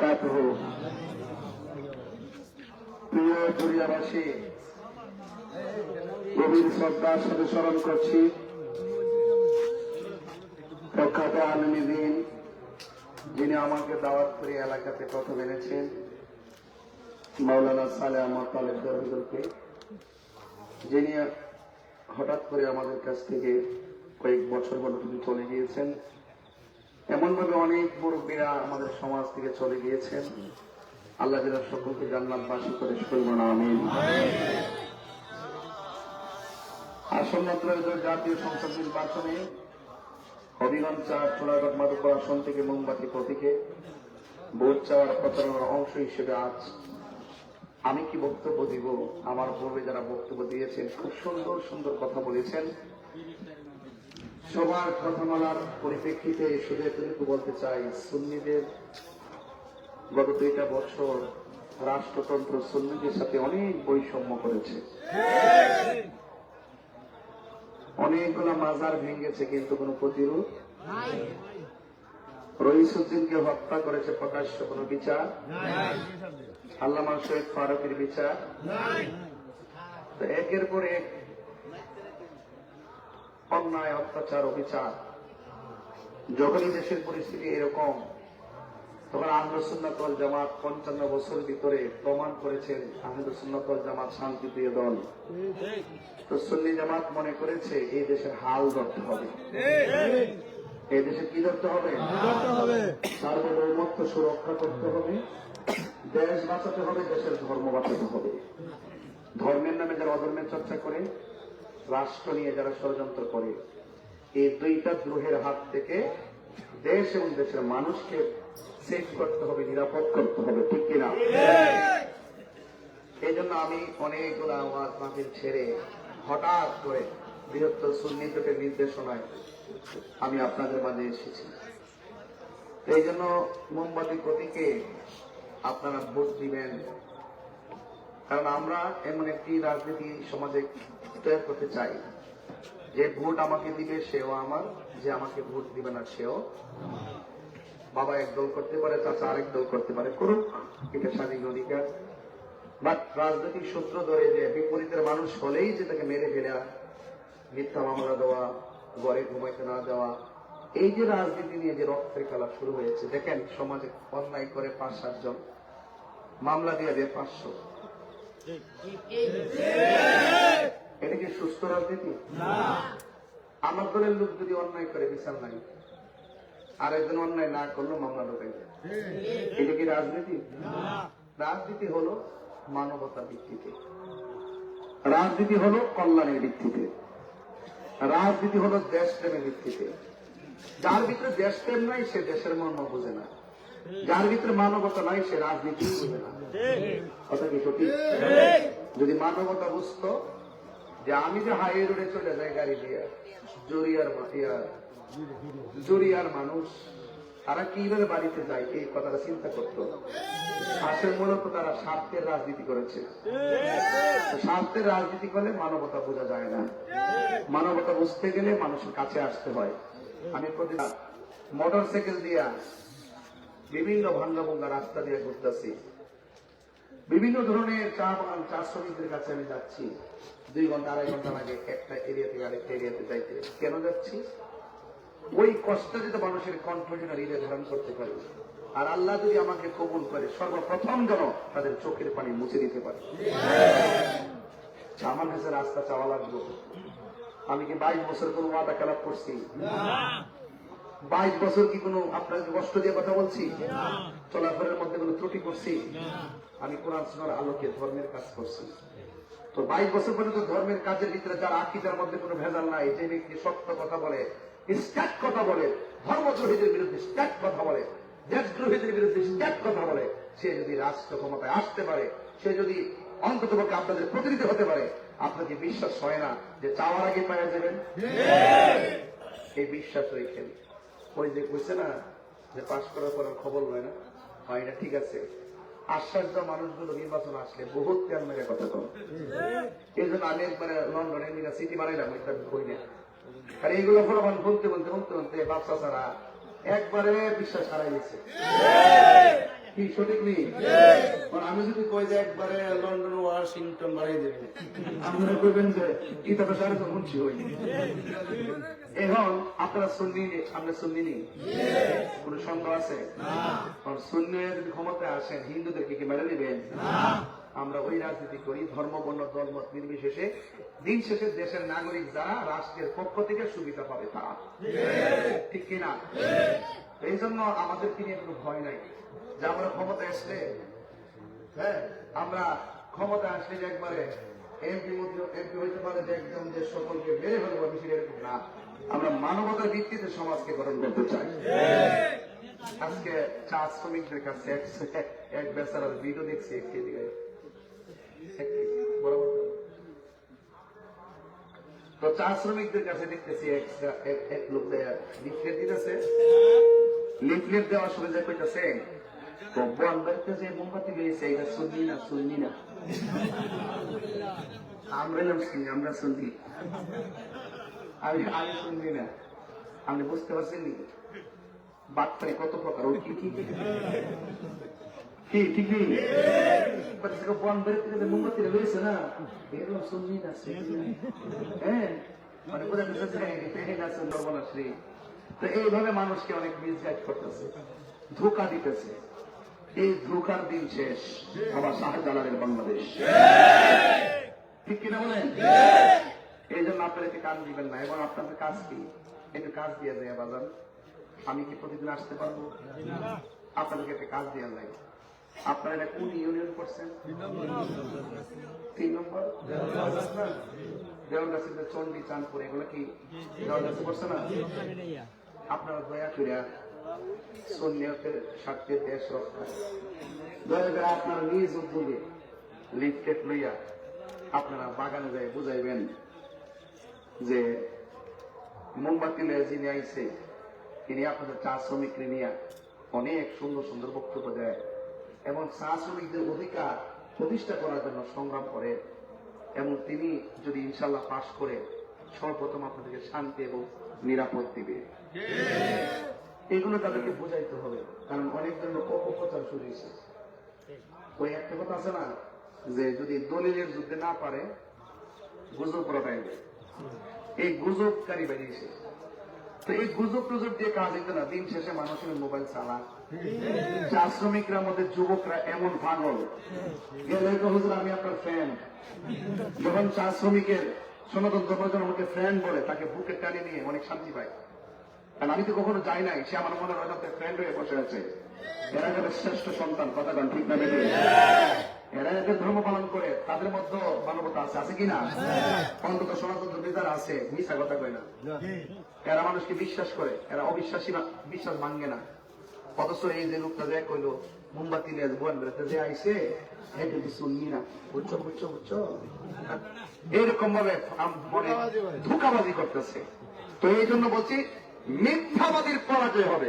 বারাকাতুহ প্রিয় দুনিয়াবাসী, গভীর শ্রদ্ধার সাথে স্মরণ করছি। প্রখ্যাত আলমী দিন যিনি আমাকে দাওয়াত করে এলাকাতে কথা এনেছেন, মাওলানা সালে আমার তালেব দরহদুরকে যিনি হঠাৎ করে আমাদের কাছ থেকে কয়েক বছর হল তিনি চলে গিয়েছেন। এমনভাবে অনেক মুরব্বীরা আমাদের সমাজ থেকে চলে গিয়েছেন আল্লাহ যেন সকলকে জান্নাতবাসী করে শুনব না আমি আসন্ন ত্রয়োদশ জাতীয় সংসদ নির্বাচনে হবিগঞ্জ চার চোরাগড় মাধুপুর আসন থেকে মোমবাতি প্রতীকে ভোট চাওয়ার প্রচারণার অংশ হিসেবে আজ আমি কি বক্তব্য দিব? আমার পূর্বে যারা বক্তব্য দিয়েছেন, খুব সুন্দর সুন্দর কথা বলেছেন। সবার কথামালার পরিপ্রেক্ষিতে শুধু এতটুকু বলতে চাই, সুন্নিদের গত দুইটা বছর রাষ্ট্রতন্ত্র সুন্নিদের সাথে অনেক বৈষম্য করেছে। অনেকগুলো মাজার ভেঙেছে কিন্তু কোনো প্রতিরোধ রইসুদ্দিনকে হত্যা করেছে প্রকাশ্য কোনো বিচার আল্লামা শহীদ ফারুকের বিচার একের পর এক অন্যায় অত্যাচার, অবিচার। যখনই দেশের পরিস্থিতি এরকম, তখন আহমদুল্লাহ জামাত পঞ্চান্ন বছর ভিতরে প্রমাণ করেছেন আহমদুল্লাহ জামাত শান্তিপ্রিয় দল তো সুন্নি জামাত মনে করেছে, এই দেশের হাল ধরতে হবে। এই দেশে কি ধরতে হবে? সার্বভৌমত্ব সুরক্ষা করতে হবে। দেশ বাঁচাতে হবে, দেশের ধর্ম বাঁচাতে হবে। ধর্মের নামে যারা অধর্মের চর্চা করে রাষ্ট্র নিয়ে যারা ষড়যন্ত্র করে, এই দুইটা দ্রোহের হাত থেকে দেশ এবং দেশের মানুষকে সেভ করতে হবে, নিরাপদ করতে হবে, ঠিক কিনা? এই জন্য আমি অনেকগুলো আওয়াজ মাহফিল ছেড়ে হঠাৎ করে বৃহত্তর সুন্নিতকের নির্দেশনায় আমি আপনাদের মাঝে এসেছি। এই জন্য মোমবাতি প্রতীকে আপনারা ভোট দিবেন। কারণ আমরা এমন একটি রাজনীতি সমাজে তৈরি করতে চাই। যে ভোট আমাকে দিবে, সেও আমার। যে আমাকে ভোট দিবে না, সেও বাবা এক দল করতে পারে, চাচা আরেক দল করতে পারে। করুক এটা স্বাধীন অধিকার। বাট রাজনৈতিক সূত্র ধরে যে বিপরীতের মানুষ হলেই যে তাকে মেরে ফেলা, মিথ্যা মামলা দেওয়া, ঘরে ঘুমাইতে না দেওয়া এই যে রাজনীতি নিয়ে যে রক্তের খেলা শুরু হয়েছে, দেখেন সমাজে অন্যায় করে পাঁচ সাতজন মামলা দিয়ে দেয় পাঁচশো। এটা কি সুস্থ রাজনীতি? আমার দলের লোক যদি অন্যায় করে বিচার নাই। আর একজন অন্যায় না করল মামলা ঢোকাই দেয়। এটা কি রাজনীতি? রাজনীতি হলো মানবতার ভিত্তিতে। রাজনীতি হলো কল্যাণের ভিত্তিতে। রাজনীতি হলো দেশপ্রেমের ভিত্তিতে। যার ভিতরে দেশপ্রেম নাই সে দেশের মর্ম বোঝে না। যার ভিতরে মানবতা নাই সে রাজনীতি বোঝে না। কথা কি সঠিক? যদি মানবতা বুঝতো যে আমি যে হাইওয়ে রোডে চলে যাই গাড়ি দিয়ে জরিয়ার মা- জরিয়ার মানুষ, তারা কীভাবে বাড়িতে যায়? এই কথাটা চিন্তা করতো। আসলে মূলত তারা স্বার্থের রাজনীতি করেছে। স্বার্থের রাজনীতি করলে মানবতা বোঝা যায় না। মানবতা বুঝতে গেলে মানুষের কাছে আসতে হয়। আমি প্রতিদিন মোটর সাইকেল দিয়া বিভিন্ন ভাঙ্গা ভঙ্গা রাস্তা দিয়ে ঘুরতেছি। বিভিন্ন ধরনের চা বাগান, চা শ্রমিকদের কাছে আমি যাচ্ছি। দুই ঘণ্টা, আড়াই ঘণ্টা লাগে একটা এরিয়া থেকে আরেকটা এরিয়াতে যাইতে। কেন যাচ্ছি? ওই কষ্ট যদি মানুষের কণ্ঠ যেন হৃদয় ধারণ করতে পারে। আর আল্লাহ যদি আমাকে কবুল করে, সর্বপ্রথম যেন তাদের চোখের পানি মুছে দিতে পারে। আমার কাছে রাস্তা চাওয়া লাগবে। আমি কি বাইশ বছর কোন ওয়াদা খেলাপ করছি? বাইশ বছর কি কোনো আপনাকে কষ্ট দিয়ে কথা বলছি? চলাফেরার মধ্যে কোনো ত্রুটি করছি? আমি কোরআন সুনার আলোকে ধর্মের কাজ করছি। তো বাইশ বছর পর্যন্ত ধর্মের কাজের ভিতরে যার আকিদার মধ্যে কোনো ভেজাল নাই যে ব্যক্তি সত্য কথা বলে স্ট্যাট কথা বলে ধর্মদ্রোহীদের বিরুদ্ধে স্ট্যাট কথা বলে দেশদ্রোহীদের বিরুদ্ধে স্ট্যাট কথা বলে সে যদি রাষ্ট্র ক্ষমতায় আসতে পারে সে যদি অন্তত পক্ষে আপনাদের প্রতিনিধি হতে পারে আপনাকে বিশ্বাস হয় না যে চাওয়ার আগে পাওয়া যাবেন? এই বিশ্বাস রেখেন ওই যে কইছে না যে পাশ করার পর খবর হয় না? হয় না ঠিক আছে। আশ্বাস দেওয়া মানুষগুলো নির্বাচন আসলে বহুত তেল মেরে কথা কম এই জন্য আমি একবারে লন্ডনে মিনা সিটি বানাইলাম এটা বই না। আর এইগুলো ফলাফল বলতে বলতে বলতে বলতে বাচ্চা ছাড়া একবারে বিশ্বাস হারাই গেছে। কি সঠিক নেই? আমি যদি কই যে একবারে লন্ডন ওয়াশিংটন দেবে আপনারা কইবেন যে এটা তো এখন আপনারা শুনলি আমরা শুনলি নি কোন সন্দেহ আছে? শূন্য যদি ক্ষমতায় আসেন হিন্দুদেরকে কি মেরে দিবেন আমরা ওই রাজনীতি করি ধর্ম বর্ণ দলমত নির্বিশেষে। দিন শেষে দেশের নাগরিক যারা রাষ্ট্রের পক্ষ থেকে সুবিধা পাবে তারা। ঠিক কিনা? এই জন্য আমাদেরকে নিয়ে কোনো ভয় নাই। যে আমরা ক্ষমতা আসলে হ্যাঁ আমরা ক্ষমতা আসলে যে একবারে এমপি মধ্যে এমপি হইতে পারে যে একদম যে সকলকে মেরে ফেলব বিষয় এরকম না। আমরা মানবতার ভিত্তিতে সমাজকে গঠন করতে চাই। আজকে চা শ্রমিকদের কাছে এক- বেচারার ভিডিও দেখছি একটি বরাবর। তো চা শ্রমিকদের কাছে দেখতেছি এক লোক লিফলেট দিতেছে। লিফলেট দেওয়ার সময় যে কইতাছে তো বন বাড়িতে যে মোমবাতি বেরিয়েছে এটা শুনলি না শুনলি না? আমরা এলাম শুনি, আমরা আমি আমি না। আপনি বুঝতে পারছেন বাটপারে কত প্রকার ওই কি ঠিক মোমবাতি বেরিয়েছে না? এরকম না হ্যাঁ? মানে বোঝা যাচ্ছে যে না সুন্দরবনাস তো এইভাবে মানুষকে অনেক মিসগাইড করতেছে, ধোকা দিতেছে। এই ধোকার দিন শেষ। আবার শাহজালালের বাংলাদেশ। ঠিক কিনা বলেন? এই জন্য আপনারা একটু কাজ দিবেন না। এবং আপনাদের কাজ কি? একটু কাজ দিয়ে যায় বাজার আমি কি প্রতিদিন আসতে পারব? আপনাদেরকে একটা কাজ দেওয়া যায়। আপনারা এটা কোন ইউনিয়ন করছেন? তিন নম্বর? দেওয়ালগাছি চন্ডী চাঁদপুর। এগুলো কি দেওয়ালগাছি করছে না? আপনারা দয়া করে দেশ নিজ উদ্যোগে লিফটেট লইয়া আপনারা বাগানে যায় বুঝাইবেন যে মোমবাতি লয়ে যিনি তিনি আপনাদের চা শ্রমিক নিয়ে অনেক সুন্দর সুন্দর বক্তব্য দেয় এবং চা শ্রমিকদের অধিকার প্রতিষ্ঠা করার জন্য সংগ্রাম করে এবং তিনি যদি ইনশাল্লাহ পাশ করে সর্বপ্রথম আপনাদেরকে শান্তি এবং নিরাপদ দিবে। এগুলো তাদেরকে বোঝাইতে হবে, কারণ অনেক জন্য অপপ্রচার শুরু হয়েছে। ওই একটা কথা আছে না, যে যদি দলিলের যুদ্ধে না পারে, গুজব রটাইবে এই গুজবকারী বেরিয়েছে তো এই গুজব টুজব দিয়ে কাজ হইতো না, দিন শেষে মানুষের মোবাইল চালা চা শ্রমিকরা মধ্যে, যুবকরা এমন পাগল। গেলে হুজুর, আমি আপনার ফ্যান যখন চা শ্রমিকের সনাতন ধর্মজন আমাকে ফ্রেন্ড বলে, তাকে বুকে টানে নিয়ে অনেক শান্তি পায়। কারণ আমি তো কখনো যাই নাই। সে আমার মনে হয় ফ্রেন্ড হয়ে বসে আছে। এরা যাদের শ্রেষ্ঠ সন্তান, কথা গান ঠিক না এরা এদের ধর্ম পালন করে, তাদের মধ্যে মানবতা আছে। আছে কিনা অন্তত সনাতন ধর্মীদার আছে মিশা কথা কয় না। এরা মানুষকে বিশ্বাস করে, এরা অবিশ্বাসী বিশ্বাস ভাঙ্গে না। অথচ এই যে লোকটা যে কইলো, মোমবাতি নিয়ে বোন বেড়াতে যে আইসে এটা কি শুননি না। বুঝছ বুঝছ বুঝছ? এরকম ভাবে ধোকাবাজি করতেছে। তো এই জন্য বলছি মিথ্যাবাদীর পরাজয় হবে।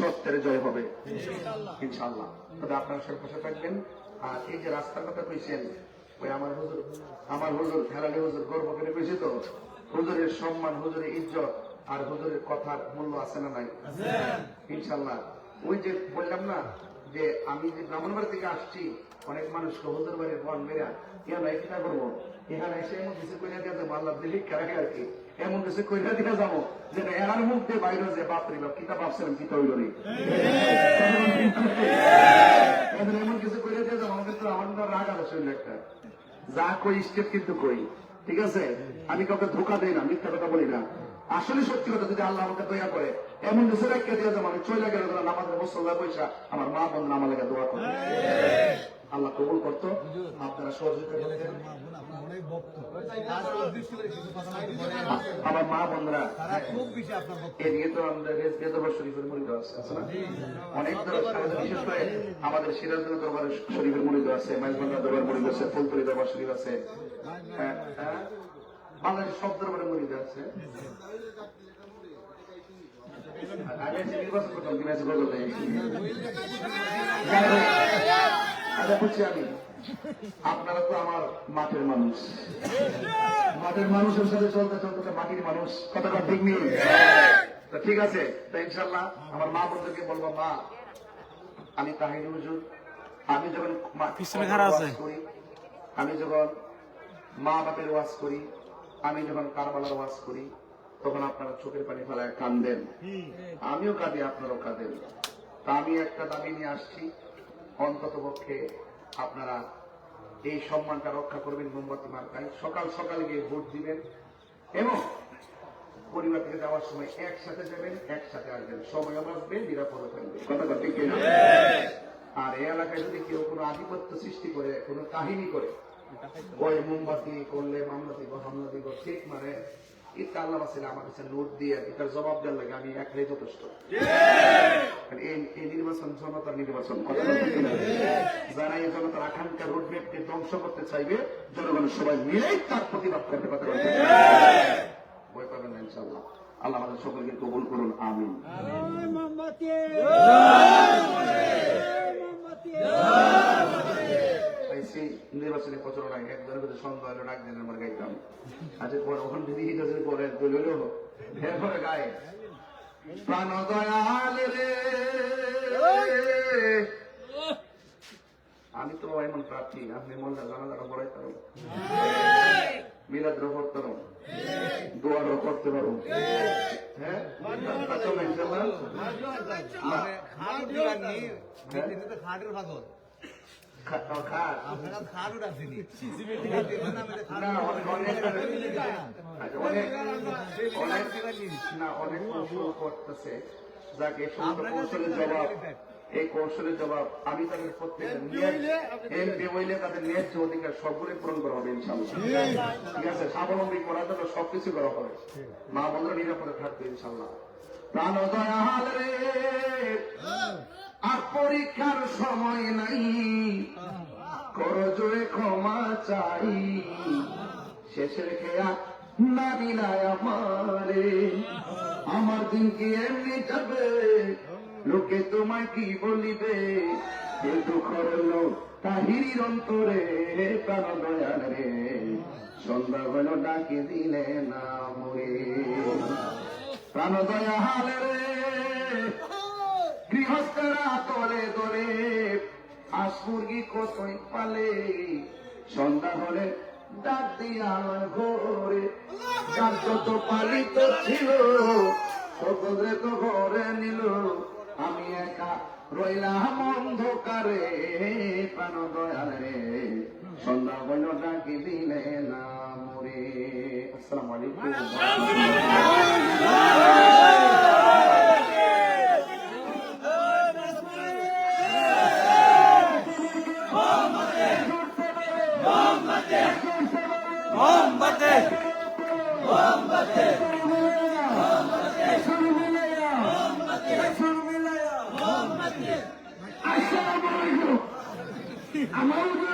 সত্যের জয় হবে। ইনশাল্লাহ তবে আপনারা সব পাশে থাকবেন। আর এই যে রাস্তার কথা কইছেন ওই আমার হুজুর আমার হুজুর খেলালি হুজুর গর্ব করে কইছে তো হুজুরের সম্মান হুজুরের ইজ্জত আর হুজুরের কথার মূল্য আছে না নাই? ইনশাল্লাহ ওই যে বললাম না যে আমি যে ব্রাহ্মণবাড়ি থেকে আসছি অনেক মানুষ হুজুর বাড়ির বন মেরা এখানে কিনা করব। এখানে এসে কিছু কইরা দিয়ে আল্লাহ দিল্লি খেলা আর কি। এমন কিছু কইরা দিয়ে যাব যেটা এরার মুখ দিয়ে বাইরে যে বাপরে বাপ কিতা ভাবছিলাম কিতা হইল রে? এমন কিছু করে দিয়ে যাব তো আমার কিন্তু রাগ আছে একটা। যা কই স্টেপ কিন্তু কই, ঠিক আছে? আমি কাউকে ধোকা দেই না, মিথ্যা কথা বলি না। আসলে সত্যি কথা, যদি আল্লাহ আমাকে দয়া করে, এমন কিছু রেখে দিয়ে যাব, আমি চলে গেলে নামাজের মুসল্লা পয়সা আমার মা বোন আমার লেগে দোয়া করে আল্লাহ কবুল করতো, আপনারা সহযোগিতা করতেন। আমার মা ভক্ত এদিকে তো আমাদের দরবার শরীফের মরিদ আছে না? অনেক দরবার বিশেষ করে আমাদের সিরাজগঞ্জ দরবার শরীফের মরিদ আছে মাইজবান্ধা দরবার মরিদ আছে ফুলতলি দরবার শরীফ আছে। হ্যাঁ, হ্যাঁ। সব দরবারের মরিদ আছে। আগে নির্বাচন করতাম আচ্ছা বুঝছি আমি। আপনারা তো আমার মাঠের মানুষ। মাঠের মানুষের সাথে চলতে চলতে মাটির মানুষ। কতটা ঠিক নেই? ঠিক আছে তো ইনশাল্লাহ আমার মা বন্ধুকে বলব মা আমি তাহিনী হুজুর। আমি যখন করি আমি যখন মা বাপের ওয়াজ করি আমি যখন কারবালার ওয়াজ করি তখন আপনারা চোখের পানি ফেলায় কান্দেন আমিও কাঁদি আপনারাও কাঁদেন। তা আমি একটা দাবি নিয়ে আসছি অন্তত পক্ষে আপনারা এই সম্মানটা রক্ষা করবেন মোমবাতি মার্কায়। সকাল সকালে গিয়ে ভোট দিবেন এবং পরিবার থেকে যাওয়ার সময় একসাথে যাবেন, একসাথে আসবেন। সময় বাঁচবে নিরাপদ থাকবে আর এই এলাকায় যদি কেউ কোনো আধিপত্য সৃষ্টি করে, কোনো কাহিনী করে, ওই মোমবাতি করলে মামলা দিব, হামলা দিব, ঠিক মানে আল্লাহ আমার কাছে নোট দিয়ে এটার জবাব দেওয়ার লাগে আমি একলাই যথেষ্ট কারণ এই এই নির্বাচন জনতার নির্বাচন না? যারা এই জনতার আকাঙ্ক্ষা রোডম্যাপকে ধ্বংস করতে চাইবে জনগণ সবাই মিলেই তার প্রতিবাদ করতে কথা বলতে ভয় পাবেন না ইনশাআল্লাহ। আল্লাহ আমাদের সকলকে কবুল করুন আমিন। নির্বাচনে প্রচারণা একজনের ভিতরে সন্দেহ হলো ডাক দিন আমার গাইতাম। আচ্ছা পরে ওখান যদি পরে তৈরি হলো এরপরে গায়ে। প্রাণ দয়াল রে আমি তো এমন প্রার্থী আপনি মনে জানা জানা পড়াই পারো মিলাদ করতে পারো দোয়ারও করতে পারো হ্যাঁ আচ্ছা, করতেছে। যাকে কৌশলের জবাব এই কৌশলের জবাব আমি তাদের প্রত্যেকের এমপি হইলে তাদের ন্যায্য অধিকার সবগুলোই পূরণ করা হবে ইনশাল্লাহ ঠিক আছে স্বাবলম্বী করার জন্য সবকিছু করা হবে। মা বন্ধুরা নিরাপদে থাকবে ইনশাল্লাহ প্রাণ দয়াল রে। আর পরীক্ষার সময় নাই। করজোরে ক্ষমা চাই। শেষের খেয়া না দিলাই আমারে। আমার দিন কি এমনি যাবে? লোকে তোমায় কি বলিবে? কিন্তু করল তাহিরির অন্তরে প্রাণ দয়াল রে। সন্ধ্যা হল ডাকে দিলে না মরে। প্রাণ দয়াল রে। গৃহস্থরা তলে তলে হাঁস মুরগি কতই পালে? সন্ধ্যা হলে ডাক দিয়া ঘরে যার যত পালিত ছিল সকলে তো ঘরে নিল। আমি একা রইলাম অন্ধকারে প্রাণ দয়ালে সন্ধ্যা হইল ডাকি দিলে না মরে। আসসালামু আলাইকুম।